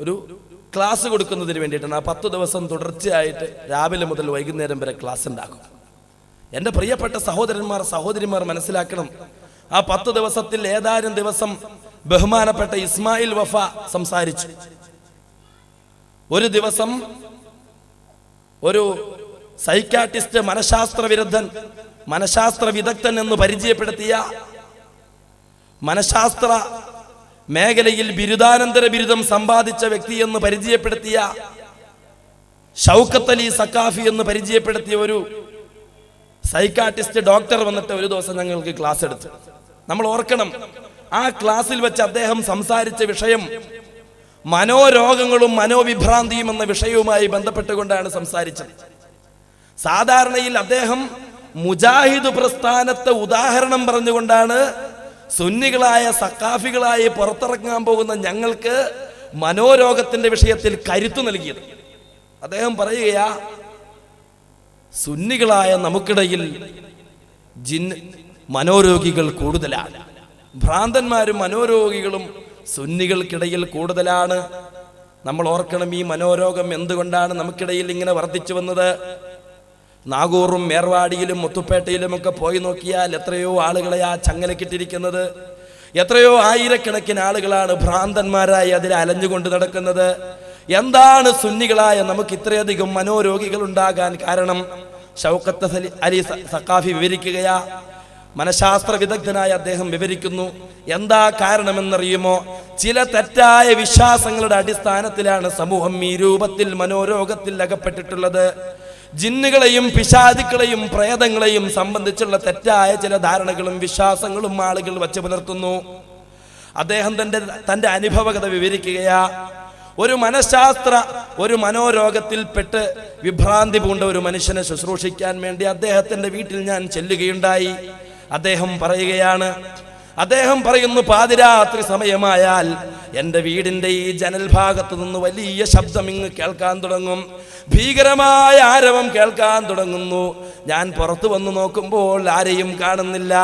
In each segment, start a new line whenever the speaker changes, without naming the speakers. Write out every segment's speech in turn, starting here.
ഒരു ക്ലാസ് കൊടുക്കുന്നതിന് വേണ്ടിയിട്ടാണ് ആ പത്ത് ദിവസം തുടർച്ചയായിട്ട് രാവിലെ മുതൽ വൈകുന്നേരം വരെ ക്ലാസ് ഉണ്ടാക്കും. എന്റെ പ്രിയപ്പെട്ട സഹോദരന്മാർ സഹോദരിമാർ മനസ്സിലാക്കണം ആ പത്ത് ദിവസത്തിൽ ഏതാനും ദിവസം ബഹുമാനപ്പെട്ട ഇസ്മായിൽ വഫ സംസാരിച്ചു. ഒരു ദിവസം ഒരു സൈക്കാട്ടിസ്റ്റ് മനഃശാസ്ത്ര വിരുദ്ധൻ മനഃശാസ്ത്ര വിദഗ്ധൻ എന്ന് പരിചയപ്പെടുത്തിയ മനഃശാസ്ത്ര മേഖലയിൽ ബിരുദാനന്തര ബിരുദം സമ്പാദിച്ച വ്യക്തി എന്ന് പരിചയപ്പെടുത്തിയ ഷൗക്കത്ത് അലി സക്കാഫി എന്ന് പരിചയപ്പെടുത്തിയ ഒരു സൈക്കാട്ടിസ്റ്റ് ഡോക്ടർ വന്നിട്ട് ഒരു ദിവസം ഞങ്ങൾക്ക് ക്ലാസ് എടുത്തു. നമ്മൾ ഓർക്കണം ആ ക്ലാസ്സിൽ വെച്ച് അദ്ദേഹം സംസാരിച്ച വിഷയം മനോരോഗങ്ങളും മനോവിഭ്രാന്തിയും എന്ന വിഷയവുമായി ബന്ധപ്പെട്ടുകൊണ്ടാണ് സംസാരിച്ചത്. സാധാരണയിൽ അദ്ദേഹം മുജാഹിദ് പ്രസ്ഥാനത്തെ ഉദാഹരണം പറഞ്ഞുകൊണ്ടാണ് സുന്നികളായ സക്കാഫികളായി പുറത്തിറങ്ങാൻ പോകുന്ന ഞങ്ങൾക്ക് മനോരോഗത്തിന്റെ വിഷയത്തിൽ കരുത്തു നൽകിയത്. അദ്ദേഹം പറയുകയാ സുന്നികളായ നമുക്കിടയിൽ ജിൻ മനോരോഗികൾ കൂടുതലാണ്. ഭ്രാന്തന്മാരും മനോരോഗികളും സുന്നികൾക്കിടയിൽ കൂടുതലാണ്. നമ്മൾ ഓർക്കണം ഈ മനോരോഗം എന്തുകൊണ്ടാണ് നമുക്കിടയിൽ ഇങ്ങനെ വർദ്ധിച്ചു വന്നത്? നാഗൂറും മേർവാടിയിലും മുത്തുപ്പേട്ടയിലും ഒക്കെ പോയി നോക്കിയാൽ എത്രയോ ആളുകളെ ആ ചങ്ങലക്കിട്ടിരിക്കുന്നത് എത്രയോ ആയിരക്കണക്കിന് ആളുകളാണ് ഭ്രാന്തന്മാരായി അതിൽ അലഞ്ഞുകൊണ്ട് നടക്കുന്നത്. എന്താണ് സുന്നികളായ നമുക്ക് ഇത്രയധികം മനോരോഗികൾ ഉണ്ടാകാൻ കാരണം? ഷൗക്കത്ത് അലി സഖാഫി വിവരിക്കുകയാ. മനഃശാസ്ത്ര വിദഗ്ധനായ അദ്ദേഹം വിവരിക്കുന്നു. എന്താ കാരണമെന്നറിയുമോ? ചില തെറ്റായ വിശ്വാസങ്ങളുടെ അടിസ്ഥാനത്തിലാണ് സമൂഹം ഈ രൂപത്തിൽ മനോരോഗത്തിൽ അകപ്പെട്ടിട്ടുള്ളത്. ജിന്നുകളെയും പിശാചുക്കളെയും പ്രേതങ്ങളെയും സംബന്ധിച്ചുള്ള തെറ്റായ ചില ധാരണകളും വിശ്വാസങ്ങളും ആളുകൾ വച്ചു പുലർത്തുന്നു. അദ്ദേഹം തന്റെ തന്റെ അനുഭവകത വിവരിക്കുകയാ ഒരു മനഃശാസ്ത്ര ഒരു മനോരോഗത്തിൽപ്പെട്ട് വിഭ്രാന്തി പൂണ്ട ഒരു മനുഷ്യനെ ശുശ്രൂഷിക്കാൻ വേണ്ടി അദ്ദേഹത്തിന്റെ വീട്ടിൽ ഞാൻ ചെല്ലുകയുണ്ടായി. അദ്ദേഹം പറയുകയാണ് അദ്ദേഹം പറയുന്നു പാതിരാത്രി സമയമായാൽ എന്റെ വീടിന്റെ ഈ ജനൽ ഭാഗത്തു നിന്ന് വലിയ ശബ്ദം ഇങ്ങ് കേൾക്കാൻ തുടങ്ങും. ഭീകരമായ ആരവം കേൾക്കാൻ തുടങ്ങുന്നു. ഞാൻ പുറത്തു വന്നു നോക്കുമ്പോൾ ആരെയും കാണുന്നില്ല.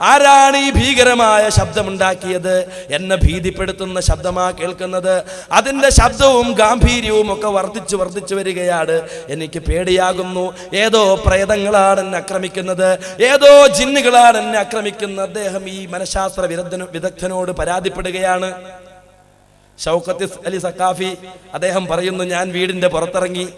ആരാണ് ഈ ഭീകരമായ ശബ്ദമുണ്ടാക്കിയത്? എന്നെ ഭീതിപ്പെടുത്തുന്ന ശബ്ദമാ കേൾക്കുന്നത്. അതിന്റെ ശബ്ദവും ഗാംഭീര്യവും ഒക്കെ വർദ്ധിച്ചു വർദ്ധിച്ചു വരികയാണ്. എനിക്ക് പേടിയാകുന്നു. ഏതോ പ്രേതങ്ങളാണ് എന്നെ ആക്രമിക്കുന്നത്. ഏതോ ജിന്നുകളാണ് എന്നെ ആക്രമിക്കുന്നത്. അദ്ദേഹം ഈ മനഃശാസ്ത്ര വിദഗ്ധനോ വിദഗ്ധനോട് പരാതിപ്പെടുകയാണ്. ഷൗക്കത്ത് അലി സക്കാഫി അദ്ദേഹം പറയുന്നു ഞാൻ വീടിന്റെ പുറത്തിറങ്ങി.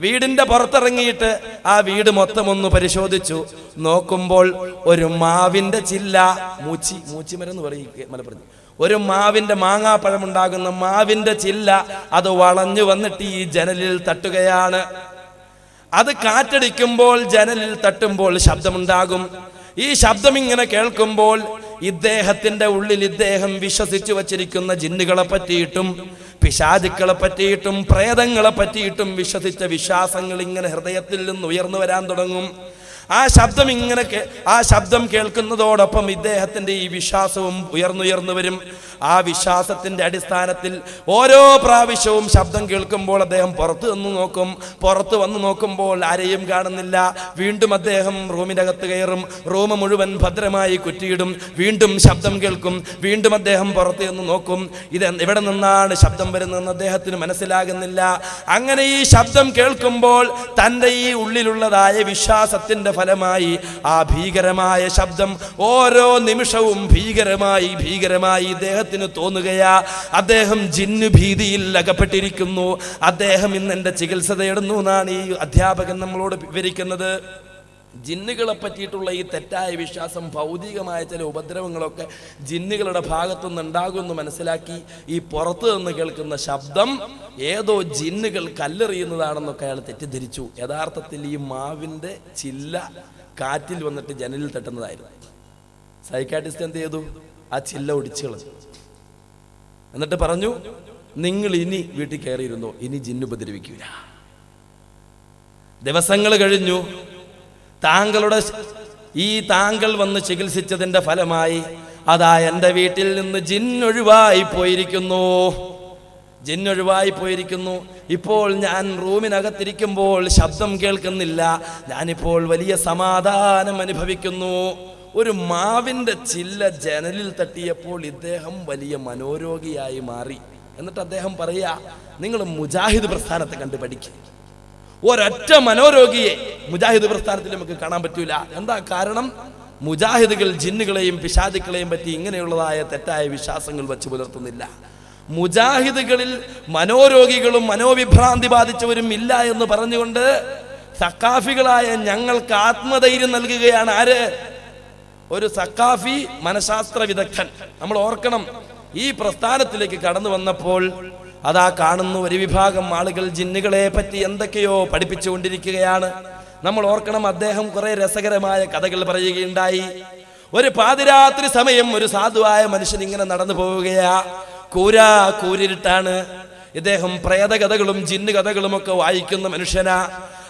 വീടിന്റെ പുറത്തിറങ്ങിയിട്ട് ആ വീട് മൊത്തം ഒന്ന് പരിശോധിച്ചു. നോക്കുമ്പോൾ ഒരു മാവിന്റെ ചില്ല മൂച്ചി മൂച്ചിമരെന്ന് പറയും മലപ്പുറത്ത്. ഒരു മാവിന്റെ മാങ്ങാപ്പഴം ഉണ്ടാകുന്ന മാവിന്റെ ചില്ല അത് വളഞ്ഞു വന്നിട്ട് ഈ ജനലിൽ തട്ടുകയാണ്. അത് കാറ്റടിക്കുമ്പോൾ ജനലിൽ തട്ടുമ്പോൾ ശബ്ദമുണ്ടാകും. ഈ ശബ്ദം ഇങ്ങനെ കേൾക്കുമ്പോൾ ഇദ്ദേഹത്തിന്റെ ഉള്ളിൽ ഇദ്ദേഹം വിശ്വസിച്ചു വച്ചിരിക്കുന്ന ജിന്നുകളെ പറ്റിയിട്ടും പിശാചുക്കളെ പറ്റിയിട്ടും പ്രേതങ്ങളെ പറ്റിയിട്ടും വിശ്വസിച്ച വിശ്വാസങ്ങൾ ഇങ്ങനെ ഹൃദയത്തിൽ നിന്ന് ഉയർന്നു വരാൻ തുടങ്ങും. ആ ശബ്ദം ഇങ്ങനെ ആ ശബ്ദം കേൾക്കുന്നതോടൊപ്പം ഇദ്ദേഹത്തിന്റെ ഈ വിശ്വാസവും ഉയർന്നുയർന്നു വരും. ആ വിശ്വാസത്തിന്റെ അടിസ്ഥാനത്തിൽ ഓരോ പ്രാവശ്യവും ശബ്ദം കേൾക്കുമ്പോൾ അദ്ദേഹം പുറത്തു വന്ന് നോക്കും. പുറത്ത് വന്ന് നോക്കുമ്പോൾ ആരെയും കാണുന്നില്ല. വീണ്ടും അദ്ദേഹം റൂമിനകത്ത് കയറും. റൂം മുഴുവൻ ഭദ്രമായി കുറ്റിയിടും. വീണ്ടും ശബ്ദം കേൾക്കും. വീണ്ടും അദ്ദേഹം പുറത്ത് നിന്ന് നോക്കും. ഇത് എവിടെ നിന്നാണ് ശബ്ദം വരുന്നതെന്ന് അദ്ദേഹത്തിന് മനസ്സിലാകുന്നില്ല. അങ്ങനെ ഈ ശബ്ദം കേൾക്കുമ്പോൾ തന്റെ ഈ ഉള്ളിലുള്ളതായ വിശ്വാസത്തിന്റെ ഫലമായി ആ ഭീകരമായ ശബ്ദം ഓരോ നിമിഷവും ഭീകരമായി ഭീകരമായി ഇദ്ദേഹത്തിന് തോന്നുകയാ അദ്ദേഹം ജിന്നു ഭീതിയിൽ അകപ്പെട്ടിരിക്കുന്നു. അദ്ദേഹം ഇന്ന് എന്റെ ചികിത്സ തേടുന്നു എന്നാണ് ഈ അധ്യാപകൻ നമ്മളോട് വിവരിക്കുന്നത്. ജിന്നുകളെ പറ്റിയിട്ടുള്ള ഈ തെറ്റായ വിശ്വാസം ഭൗതികമായ ചില ഉപദ്രവങ്ങളൊക്കെ ജിന്നുകളുടെ ഭാഗത്തുനിന്ന് ഉണ്ടാകുമെന്ന് മനസ്സിലാക്കി ഈ പുറത്തു നിന്ന് കേൾക്കുന്ന ശബ്ദം ഏതോ ജിന്നുകൾ കല്ലെറിയുന്നതാണെന്നൊക്കെ അയാൾ തെറ്റിദ്ധരിച്ചു. യഥാർത്ഥത്തിൽ ഈ മാവിന്റെ ചില്ല കാറ്റിൽ വന്നിട്ട് ജനലിൽ തട്ടുന്നതായിരുന്നു. സൈക്കാട്ടിസ്റ്റ് എന്ത് ചെയ്തു? ആ ചില്ല ഒടിച്ചു കളഞ്ഞു എന്നിട്ട് പറഞ്ഞു നിങ്ങൾ ഇനി വീട്ടിൽ കയറിയിരുന്നു? ഇനി ജിന്നു ഉപദ്രവിക്കൂല. ദിവസങ്ങൾ കഴിഞ്ഞു. താങ്കളുടെ ഈ താങ്കൾ വന്ന് ചികിത്സിച്ചതിന്റെ ഫലമായി അതാ എന്റെ വീട്ടിൽ നിന്ന് ജിന്നൊഴിവായി പോയിരിക്കുന്നു. ജിന്നൊഴിവായി പോയിരിക്കുന്നു. ഇപ്പോൾ ഞാൻ റൂമിനകത്തിരിക്കുമ്പോൾ ശബ്ദം കേൾക്കുന്നില്ല. ഞാനിപ്പോൾ വലിയ സമാധാനം അനുഭവിക്കുന്നു. ഒരു മാവിന്റെ ചില്ല ജനലിൽ തട്ടിയപ്പോൾ ഇദ്ദേഹം വലിയ മനോരോഗിയായി മാറി. എന്നിട്ട് അദ്ദേഹം പറയുക നിങ്ങൾ മുജാഹിദ് പ്രസ്ഥാനത്തെ കണ്ട് പഠിക്കുക ഒരൊറ്റ മനോരോഗിയെ മുജാഹിദ് പ്രസ്ഥാനത്തിൽ നമുക്ക് കാണാൻ പറ്റൂല. എന്താ കാരണം? മുജാഹിദുകൾ ജിന്നുകളെയും പിശാചുക്കളെയും പറ്റി ഇങ്ങനെയുള്ളതായ തെറ്റായ വിശ്വാസങ്ങൾ വെച്ച് പുലർത്തുന്നില്ല. മുജാഹിദുകളിൽ മനോരോഗികളും മനോവിഭ്രാന്തി ബാധിച്ചവരും ഇല്ല എന്ന് പറഞ്ഞുകൊണ്ട് സക്കാഫികളായ ഞങ്ങൾക്ക് ആത്മധൈര്യം നൽകുകയാണ് ആര്? ഒരു സക്കാഫി മനഃശാസ്ത്ര വിദഗ്ധൻ. നമ്മൾ ഓർക്കണം ഈ പ്രസ്ഥാനത്തിലേക്ക് കടന്നു വന്നപ്പോൾ അതാ കാണുന്ന ഒരു വിഭാഗം ആളുകൾ ജിന്നുകളെ പറ്റി എന്തൊക്കെയോ പഠിപ്പിച്ചുകൊണ്ടിരിക്കുകയാണ്. നമ്മൾ ഓർക്കണം അദ്ദേഹം കുറെ രസകരമായ കഥകൾ പറയുകയുണ്ടായി. ഒരു പാതിരാത്രി സമയം ഒരു സാധുവായ മനുഷ്യൻ ഇങ്ങനെ നടന്നു പോവുകയാ. കൂരാ കൂരിട്ടാണ് ഇദ്ദേഹം പ്രേതകഥകളും ജിന്ന് കഥകളും ഒക്കെ വായിക്കുന്ന മനുഷ്യനാ.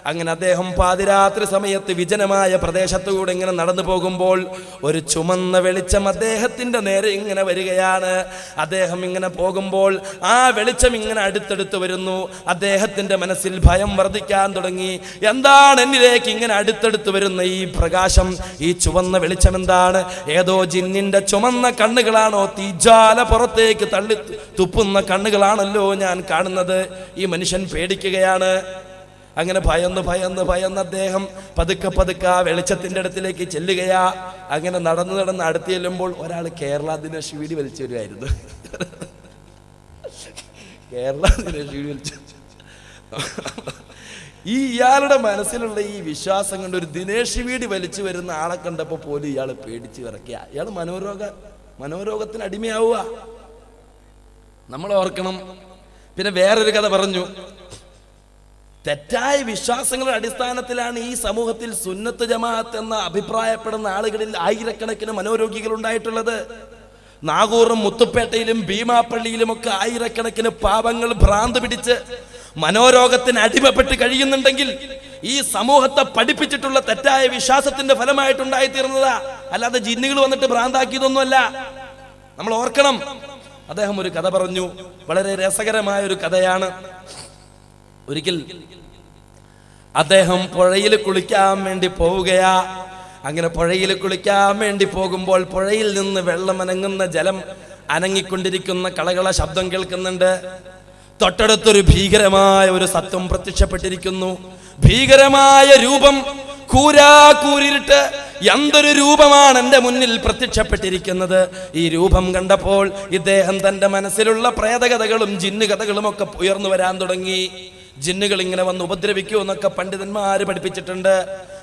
അങ്ങനെ അദ്ദേഹം പാതിരാത്രി സമയത്ത് വിജനമായ പ്രദേശത്തുകൂടെ ഇങ്ങനെ നടന്നു പോകുമ്പോൾ ഒരു ചുമന്ന വെളിച്ചം അദ്ദേഹത്തിന്റെ നേരെ ഇങ്ങനെ വരികയാണ്. അദ്ദേഹം ഇങ്ങനെ പോകുമ്പോൾ ആ വെളിച്ചം ഇങ്ങനെ അടുത്തടുത്ത് വരുന്നു. അദ്ദേഹത്തിന്റെ മനസ്സിൽ ഭയം വർദ്ധിക്കാൻ തുടങ്ങി. എന്താണ് എന്നിലേക്ക് ഇങ്ങനെ അടുത്തടുത്ത് വരുന്ന ഈ പ്രകാശം? ഈ ചുവന്ന വെളിച്ചം എന്താണ്? ഏതോ ജിന്നിന്റെ ചുമന്ന കണ്ണുകളാണോ തീജാല പുറത്തേക്ക് തള്ളി തുപ്പുന്ന കണ്ണുകളാണല്ലോ ഞാൻ കാണുന്നത്. ഈ മനുഷ്യൻ പേടിക്കുകയാണ്. അങ്ങനെ ഭയന്ന് ഭയന്ന് ഭയന്ന് അദ്ദേഹം പതുക്കെ പതുക്കെ ആ വെളിച്ചത്തിന്റെ അടുത്തിലേക്ക് ചെല്ലുകയാ. അങ്ങനെ നടന്ന് നടന്ന് അടുത്ത് ചെല്ലുമ്പോൾ ഒരാൾ കേരള ദിനേശ് വീടി വലിച്ചു വരുമായിരുന്നു കേരള ദിനേശ് വീടി വലിച്ചു ഈ ഇയാളുടെ മനസ്സിലുള്ള ഈ വിശ്വാസം കൊണ്ട് ഒരു ദിനേശ് വീടി വലിച്ചു വരുന്ന ആളെ കണ്ടപ്പോൾ പോലും ഇയാൾ പേടിച്ച് വിറക്കുക ഇയാൾ മനോരോഗ മനോരോഗത്തിന് അടിമയാവുക. നമ്മൾ ഓർക്കണം. പിന്നെ വേറൊരു കഥ പറഞ്ഞു. തെറ്റായ വിശ്വാസങ്ങളുടെ അടിസ്ഥാനത്തിലാണ് ഈ സമൂഹത്തിൽ സുന്നത്ത് ജമാഅത്ത് എന്ന അഭിപ്രായപ്പെടുന്ന ആളുകളിൽ ആയിരക്കണക്കിന് മനോരോഗികൾ ഉണ്ടായിട്ടുള്ളത്. നാഗൂറും മുത്തുപ്പേട്ടയിലും ഭീമാപ്പള്ളിയിലുമൊക്കെ ആയിരക്കണക്കിന് പാപങ്ങൾ ഭ്രാന്ത് പിടിച്ച് മനോരോഗത്തിന് അടിമപ്പെട്ട് കഴിയുന്നുണ്ടെങ്കിൽ ഈ സമൂഹത്തെ പഠിപ്പിച്ചിട്ടുള്ള തെറ്റായ വിശ്വാസത്തിന്റെ ഫലമായിട്ടുണ്ടായിത്തീർന്നതാ. അല്ലാതെ ജിന്നുകൾ വന്നിട്ട് ഭ്രാന്താക്കിയതൊന്നുമല്ല. നമ്മൾ ഓർക്കണം. അദ്ദേഹം ഒരു കഥ പറഞ്ഞു. വളരെ രസകരമായ ഒരു കഥയാണ്. ഒരിക്കൽ അദ്ദേഹം പുഴയിൽ കുളിക്കാൻ വേണ്ടി പോവുകയാ. അങ്ങനെ പുഴയിൽ കുളിക്കാൻ വേണ്ടി പോകുമ്പോൾ പുഴയിൽ നിന്ന് വെള്ളം അനങ്ങുന്ന ജലം അനങ്ങിക്കൊണ്ടിരിക്കുന്ന കളകള ശബ്ദം കേൾക്കുന്നുണ്ട്. തൊട്ടടുത്തൊരു ഭീകരമായ ഒരു സത്വം പ്രത്യക്ഷപ്പെട്ടിരിക്കുന്നു. ഭീകരമായ രൂപം കൂരാക്കൂരിട്ട് എന്തൊരു രൂപമാണ് എന്റെ മുന്നിൽ പ്രത്യക്ഷപ്പെട്ടിരിക്കുന്നത്. ഈ രൂപം കണ്ടപ്പോൾ ഇദ്ദേഹം തന്റെ മനസ്സിലുള്ള പ്രേതകഥകളും ജിന്നുകഥകളും ഒക്കെ ഉയർന്നു വരാൻ തുടങ്ങി. ജിന്നുകൾ ഇങ്ങനെ വന്ന് ഉപദ്രവിക്കൂ എന്നൊക്കെ പണ്ഡിതന്മാർ പഠിപ്പിച്ചിട്ടുണ്ട്.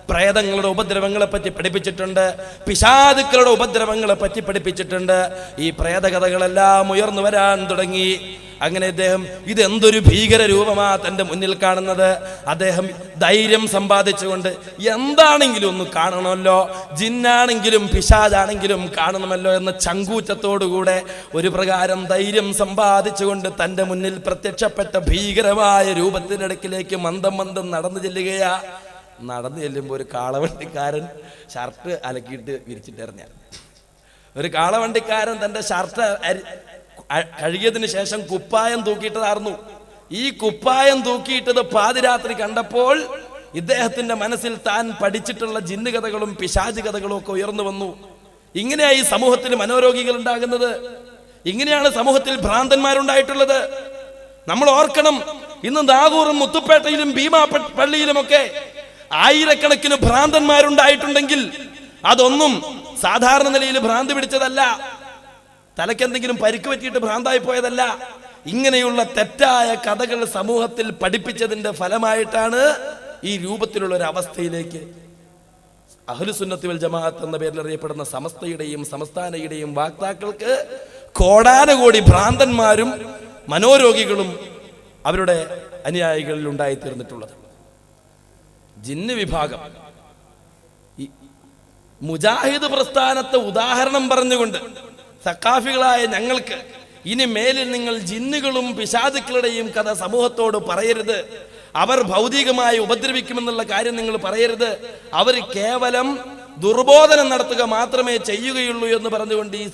പ്രേതങ്ങളുടെ ഉപദ്രവങ്ങളെ പറ്റി പഠിപ്പിച്ചിട്ടുണ്ട് പിശാദുക്കളുടെ ഉപദ്രവങ്ങളെ പറ്റി പഠിപ്പിച്ചിട്ടുണ്ട്. ഈ പ്രേതകഥകളെല്ലാം ഉയർന്നു വരാൻ തുടങ്ങി. അങ്ങനെ അദ്ദേഹം ഇതെന്തൊരു ഭീകര രൂപമാ തന്റെ മുന്നിൽ കാണുന്നത്. അദ്ദേഹം ധൈര്യം സമ്പാദിച്ചുകൊണ്ട് എന്താണെങ്കിലും ഒന്ന് കാണണമല്ലോ. ജിന്നാണെങ്കിലും പിശാജാണെങ്കിലും കാണണമല്ലോ എന്ന ചങ്കൂറ്റത്തോടുകൂടെ ഒരു പ്രകാരം ധൈര്യം സമ്പാദിച്ചുകൊണ്ട് തന്റെ മുന്നിൽ പ്രത്യക്ഷപ്പെട്ട ഭീകരമായ രൂപത്തിനടുക്കിലേക്ക് മന്ദം മന്ദം നടന്നു ചെല്ലുകയാ. നടന്നു ചെല്ലുമ്പോൾ ഒരു കാളവണ്ടിക്കാരൻ ഷർട്ട് അലക്കിയിട്ട് വിരിച്ചിട്ടെറിഞ്ഞ. ഒരു കാളവണ്ടിക്കാരൻ തന്റെ ഷർട്ട് കഴുകിയതിന് ശേഷം കുപ്പായം തൂക്കിയിട്ടതായിരുന്നു ഈ കുപ്പായം തൂക്കിയിട്ടത് പാതിരാത്രി കണ്ടപ്പോൾ ഇദ്ദേഹത്തിന്റെ മനസ്സിൽ താൻ പഠിച്ചിട്ടുള്ള ജിന്ന് കഥകളും പിശാച് കഥകളും ഒക്കെ ഉയർന്നു വന്നു. ഇങ്ങനെയായി സമൂഹത്തിൽ മനോരോഗികൾ ഉണ്ടാകുന്നത്? ഇങ്ങനെയാണ് സമൂഹത്തിൽ ഭ്രാന്തന്മാരുണ്ടായിട്ടുള്ളത്? നമ്മൾ ഓർക്കണം ഇന്ന് നാഗൂറും മുത്തുപ്പേട്ടയിലും ഭീമാ പള്ളിയിലുമൊക്കെ ആയിരക്കണക്കിന് ഭ്രാന്തന്മാരുണ്ടായിട്ടുണ്ടെങ്കിൽ അതൊന്നും സാധാരണ നിലയിൽ ഭ്രാന്തി പിടിച്ചതല്ല. തലക്കെന്തെങ്കിലും പരിക്ക് പറ്റിയിട്ട് ഭ്രാന്തായി പോയതല്ല. ഇങ്ങനെയുള്ള തെറ്റായ കഥകൾ സമൂഹത്തിൽ പഠിപ്പിച്ചതിന്റെ ഫലമായിട്ടാണ് ഈ രൂപത്തിലുള്ള ഒരു അവസ്ഥയിലേക്ക് അഹ്ലുസുന്നത്തി വൽ ജമാഅത്ത് എന്ന പേരിൽ അറിയപ്പെടുന്ന സമസ്തയുടെയും സംസ്ഥാനയുടെയും വാക്താക്കൾക്ക് കോടാനുകോടി ഭ്രാന്തന്മാരും മനോരോഗികളും അവരുടെ അനുയായികളിൽ ഉണ്ടായിത്തീർന്നിട്ടുള്ളത്. ജിന്ന് വിഭാഗം. മുജാഹിദ് പ്രസ്ഥാനത്തെ ഉദാഹരണം പറഞ്ഞുകൊണ്ട് സക്കാഫികളായ ഞങ്ങൾക്ക് ഇനി മേലിൽ നിങ്ങൾ ജിന്നുകളും പിശാചുക്കളുടെയും കഥ സമൂഹത്തോട് പറയരുത്. അവർ ഭൗതികമായി ഉപദ്രവിക്കുമെന്നുള്ള കാര്യം നിങ്ങൾ പറയരുത്. അവർ കേവലം ദുർബോധനം നടത്തുക മാത്രമേ ചെയ്യുകയുള്ളൂ എന്ന് പറഞ്ഞുകൊണ്ട് ഈ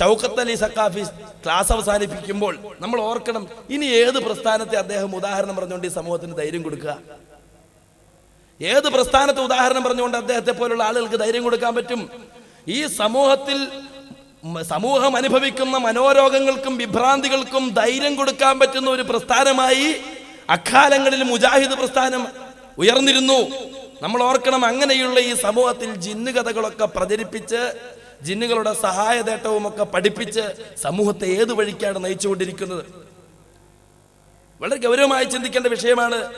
ഷൗക്കത്ത് അലി സക്കാഫി ക്ലാസ് അവസാനിപ്പിക്കുമ്പോൾ നമ്മൾ ഓർക്കണം ഇനി ഏത് പ്രസ്ഥാനത്തെ അദ്ദേഹം ഉദാഹരണം പറഞ്ഞുകൊണ്ട് ഈ സമൂഹത്തിന് ധൈര്യം കൊടുക്കുക. ഏത് പ്രസ്ഥാനത്തെ ഉദാഹരണം പറഞ്ഞുകൊണ്ട് അദ്ദേഹത്തെ പോലുള്ള ആളുകൾക്ക് ധൈര്യം കൊടുക്കാൻ പറ്റും? ഈ സമൂഹത്തിൽ സമൂഹം അനുഭവിക്കുന്ന മനോരോഗങ്ങൾക്കും വിഭ്രാന്തികൾക്കും ധൈര്യം കൊടുക്കാൻ പറ്റുന്ന ഒരു പ്രസ്ഥാനമായി അക്കാലങ്ങളിൽ മുജാഹിദ് പ്രസ്ഥാനം ഉയർന്നിരുന്നു. നമ്മൾ ഓർക്കണം അങ്ങനെയുള്ള ഈ സമൂഹത്തിൽ ജിന്നുകഥകളൊക്കെ പ്രചരിപ്പിച്ച് ജിന്നുകളുടെ സഹായതേട്ടവും ഒക്കെ പഠിപ്പിച്ച് സമൂഹത്തെ ഏത് വഴിക്കാണ് നയിച്ചുകൊണ്ടിരിക്കുന്നത്? വളരെ ഗൗരവമായി ചിന്തിക്കേണ്ട വിഷയമാണ്